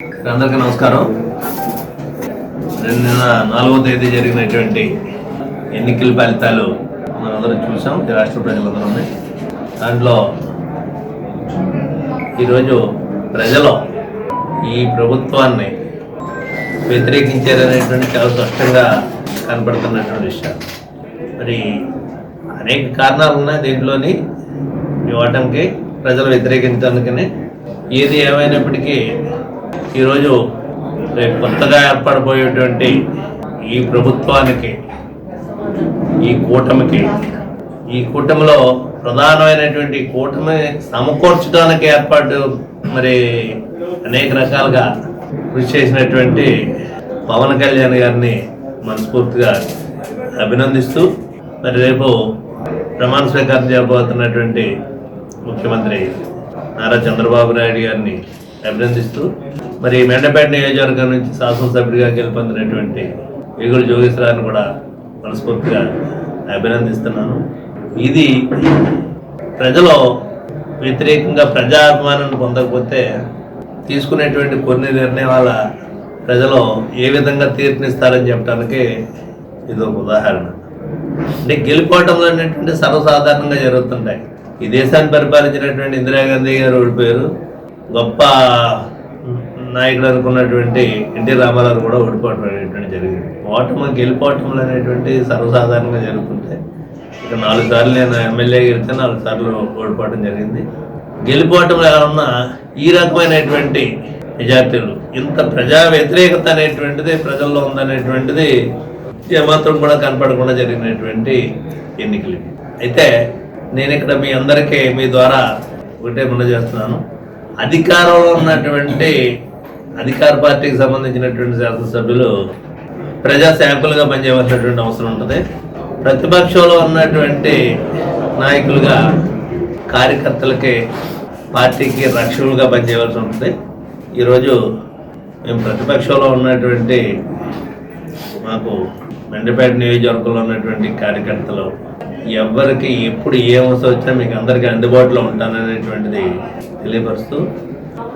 అందరికీ నమస్కారం. నిన్న నాలుగో తేదీ జరిగినటువంటి ఎన్నికల ఫలితాలు మనందరం చూసాం. రాష్ట్ర ప్రజలందరం దాంట్లో ఈరోజు ప్రజలు ఈ ప్రభుత్వాన్ని వ్యతిరేకించారనేటువంటి చాలా స్పష్టంగా కనపడుతున్నటువంటి విషయాలు మరి అనేక కారణాలు ఉన్నాయి దీంట్లోని. ఈ ఓటమికి ప్రజలు వ్యతిరేకించడానికని. ఏది ఏమైనప్పటికీ ఈరోజు రేపు కొత్తగా ఏర్పడబోయేటువంటి ఈ ప్రభుత్వానికి ఈ కూటమికి ఈ కూటమిలో ప్రధానమైనటువంటి కూటమి సమకూర్చడానికి ఏర్పాటు మరి అనేక రకాలుగా కృషి చేసినటువంటి పవన్ కళ్యాణ్ గారిని మనస్ఫూర్తిగా అభినందిస్తూ మరి రేపు ప్రమాణ స్వీకారం చేయబోతున్నటువంటి ముఖ్యమంత్రి నారా చంద్రబాబు నాయుడు గారిని అభినందిస్తూ మరి మెండపేట నియోజకవర్గం నుంచి శాసనసభ్యుడిగా గెలుపొందినటువంటి వేగుల జోగేశ్వరాన్ని కూడా మనస్ఫూర్తిగా అభినందిస్తున్నాను. ఇది ప్రజలు వ్యతిరేకంగా ప్రజాభిమానాన్ని పొందకపోతే తీసుకునేటువంటి కొన్ని నిర్ణయాల ప్రజలు ఏ విధంగా తీర్పునిస్తారని చెప్పడానికి ఇది ఒక ఉదాహరణ. అంటే గెలుపోవటంలో అనేటువంటి సర్వసాధారణంగా జరుగుతుంటాయి. ఈ దేశాన్ని పరిపాలించినటువంటి ఇందిరాగాంధీ గారు ఓడిపోయారు గొప్ప నాయకుడు అనుకున్నటువంటి ఎన్టీ రామారావు కూడా ఓడిపోవటం అనేటువంటి జరిగింది. ఓటమి గెలిపోవటములు అనేటువంటి సర్వసాధారణంగా జరుగుతుంటాయి ఇక నాలుగు సార్లు నేను ఎమ్మెల్యే గెలిస్తే నాలుగు సార్లు ఓడిపోవడం జరిగింది. గెలిపోవటం ఎలా ఉన్నా ఈ రకమైనటువంటి మెజార్టీలు ఇంత ప్రజా వ్యతిరేకత అనేటువంటిది ప్రజల్లో ఉందనేటువంటిది ఏమాత్రం కూడా కనపడకుండా జరిగినటువంటి ఎన్నికలు అయితే నేను ఇక్కడ మీ అందరికీ మీ ద్వారా ఒకటే ముందు చేస్తున్నాను. అధికారంలో ఉన్నటువంటి అధికార పార్టీకి సంబంధించినటువంటి శాసనసభ్యులు ప్రజా సేవకులుగా పనిచేయవలసినటువంటి అవసరం ఉంటుంది. ప్రతిపక్షంలో ఉన్నటువంటి నాయకులుగా కార్యకర్తలకి పార్టీకి రక్షకులుగా పనిచేయవలసి ఉంటుంది. ఈరోజు మేము ప్రతిపక్షంలో ఉన్నటువంటి మాకు మెండపేట నియోజకవర్గంలో ఉన్నటువంటి కార్యకర్తలు ఎవరికి ఎప్పుడు ఏ అవసరం వచ్చినా మీకు అందరికీ అందుబాటులో ఉంటాననేటువంటిది తెలియపరుస్తూ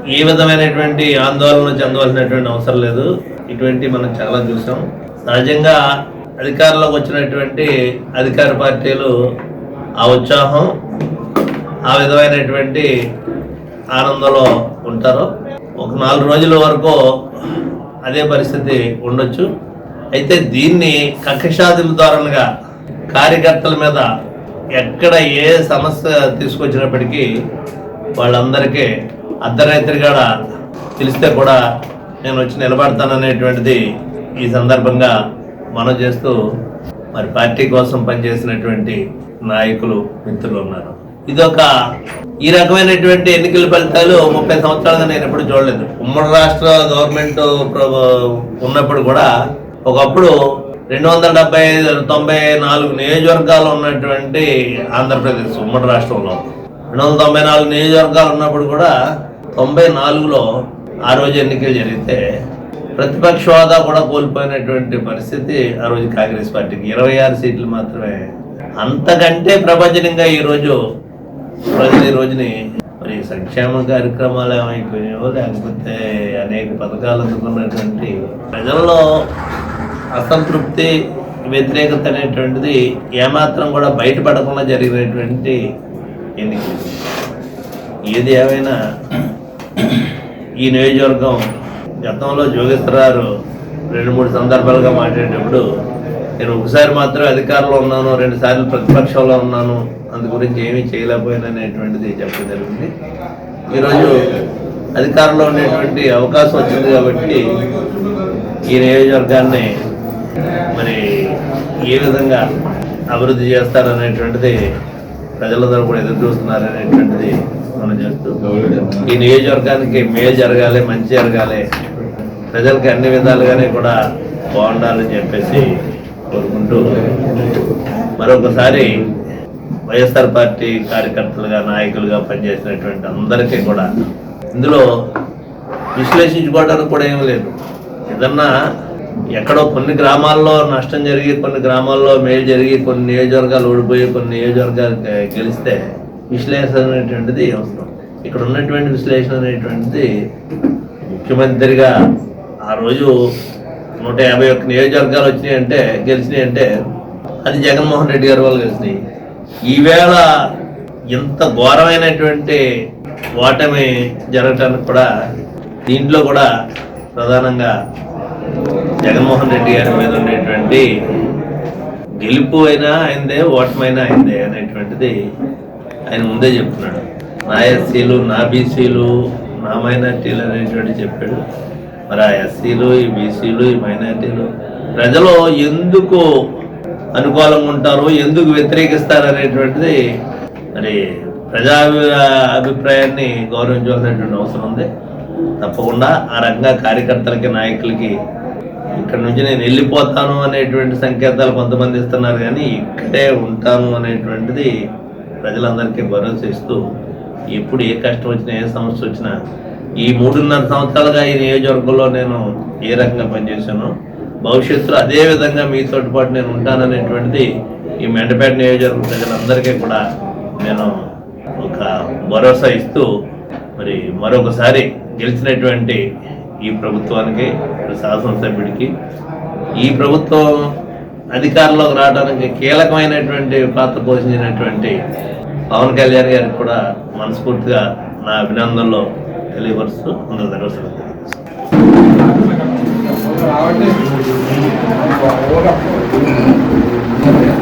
ఏ విధమైనటువంటి ఆందోళన చెందవలసినటువంటి అవసరం లేదు. ఇటువంటి మనం చాలా చూసాం. సహజంగా అధికారంలోకి వచ్చినటువంటి అధికార పార్టీలు ఆ ఉత్సాహం ఆ విధమైనటువంటి ఆనందంలో ఉంటారు. ఒక నాలుగు రోజుల వరకు అదే పరిస్థితి ఉండొచ్చు. అయితే దీన్ని కక్షాదిల ద్వారాగా కార్యకర్తల మీద ఎక్కడ ఏ సమస్య తీసుకొచ్చినప్పటికీ వాళ్ళందరికీ అర్ధరాత్రిగాడ తెలిస్తే కూడా నేను వచ్చి నిలబడతాననేటువంటిది ఈ సందర్భంగా మనం చేస్తూ మరి పార్టీ కోసం పనిచేసినటువంటి నాయకులు మిత్రులు ఉన్నారు. ఇదొక ఈ రకమైనటువంటి ఎన్నికల ఫలితాలు ముప్పై సంవత్సరాలుగా నేను ఎప్పుడు చూడలేదు. ఉమ్మడి రాష్ట్ర గవర్నమెంట్ ఉన్నప్పుడు కూడా ఒకప్పుడు రెండు వందల డెబ్బై తొంభై నాలుగు నియోజకవర్గాలు ఉన్నటువంటి ఆంధ్రప్రదేశ్ ఉమ్మడి రాష్ట్రంలో. రెండు వందల తొంభై నాలుగు నియోజకవర్గాలు ఉన్నప్పుడు కూడా తొంభై నాలుగులో ఆ రోజు ఎన్నికలు జరిగితే ప్రతిపక్ష హోదా కూడా కోల్పోయినటువంటి పరిస్థితి ఆ రోజు కాంగ్రెస్ పార్టీకి. ఇరవై ఆరు సీట్లు మాత్రమే. అంతకంటే ప్రభజనంగా ఈరోజు ప్రజలు ఈ రోజుని మరి సంక్షేమ కార్యక్రమాలు ఏమైపోయాయో లేకపోతే అనేక పథకాలు అందుకున్నటువంటి ప్రజల్లో అసంతృప్తి వ్యతిరేకత అనేటువంటిది ఏమాత్రం కూడా బయటపడకుండా జరిగినటువంటి ఎన్నికలు. ఏది ఏమైనా ఈ నియోజకవర్గం గతంలో జోగేశ్వరరావు రెండు మూడు సందర్భాలుగా మాట్లాడేటప్పుడు నేను ఒకసారి మాత్రమే అధికారంలో ఉన్నాను రెండు సార్లు ప్రతిపక్షంలో ఉన్నాను అందు గురించి ఏమీ చేయలేకపోయాను అనేటువంటిది చెప్పడం జరిగింది. ఈరోజు అధికారంలో ఉండేటువంటి అవకాశం వచ్చింది కాబట్టి ఈ నియోజకవర్గాన్ని మరి ఏ విధంగా అభివృద్ధి చేస్తారనేటువంటిది ప్రజలందరూ కూడా ఎదురు చూస్తున్నారనేటువంటిది మనం చేస్తూ ఈ నియోజకవర్గానికి మేలు జరగాలి మంచి జరగాలి. ప్రజలకి అన్ని విధాలుగానే కూడా బాగుండాలని చెప్పేసి కోరుకుంటూ మరొకసారి వైఎస్ఆర్ పార్టీ కార్యకర్తలుగా నాయకులుగా పనిచేసినటువంటి అందరికీ కూడా ఇందులో విశ్లేషించుకోవడానికి కూడా ఏమీ లేదు. ఏదన్నా ఎక్కడో కొన్ని గ్రామాల్లో నష్టం జరిగి కొన్ని గ్రామాల్లో మేలు జరిగి కొన్ని నియోజకవర్గాలు ఓడిపోయి కొన్ని నియోజకవర్గాలు గెలిస్తే విశ్లేషణ అనేటువంటిది అవసరం. ఇక్కడ ఉన్నటువంటి విశ్లేషణ అనేటువంటిది ముఖ్యమంత్రిగా ఆ రోజు నూట యాభై ఒక్క నియోజకవర్గాలు వచ్చినాయి అంటే గెలిచినాయి అంటే అది జగన్మోహన్ రెడ్డి గారి వాళ్ళు గెలిచినాయి. ఈవేళ ఇంత ఘోరమైనటువంటి ఓటమి జరగటానికి కూడా దీంట్లో కూడా ప్రధానంగా జగన్మోహన్ రెడ్డి గారి మీద ఉండేటువంటి గెలుపు అయినా అయిందే ఓటమైనా అయిందే అనేటువంటిది ఆయన ముందే చెప్తున్నాడు. నా ఎస్సీలు నా బీసీలు నా మైనార్టీలు అనేటువంటి చెప్పాడు. మరి ఆ ఎస్సీలు ఈ బీసీలు ఈ మైనార్టీలు ప్రజలు ఎందుకు అనుకూలంగా ఉంటారు ఎందుకు వ్యతిరేకిస్తారు అనేటువంటిది మరి ప్రజా అభిప్రాయాన్ని గౌరవించవలసినటువంటి అవసరం ఉంది. తప్పకుండా ఆ రకంగా కార్యకర్తలకి నాయకులకి ఇక్కడ నుంచి నేను వెళ్ళిపోతాను అనేటువంటి సంకేతాలు కొంతమంది ఇస్తున్నారు కానీ ఇక్కడే ఉంటాను అనేటువంటిది ప్రజలందరికీ భరోసా ఇస్తూ ఎప్పుడు ఏ కష్టం వచ్చినా ఏ సమస్య వచ్చినా ఈ మూడున్నర సంవత్సరాలుగా ఈ నియోజకవర్గంలో నేను ఏ రకంగా పనిచేశాను భవిష్యత్తులో అదే విధంగా మీతో పాటు నేను ఉంటాననేటువంటిది ఈ మెండపేట నియోజకవర్గ ప్రజలందరికీ కూడా నేను ఒక భరోసా ఇస్తూ మరి మరొకసారి గెలిచినటువంటి ఈ ప్రభుత్వానికి శాసనసభ్యుడికి ఈ ప్రభుత్వం అధికారంలోకి రావడానికి కీలకమైనటువంటి పాత్ర పోషించినటువంటి పవన్ కళ్యాణ్ గారికి కూడా మనస్ఫూర్తిగా నా అభినందనలు తెలియపరుస్తూ అందరి దగ్గర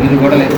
ఇది కూడా లేదు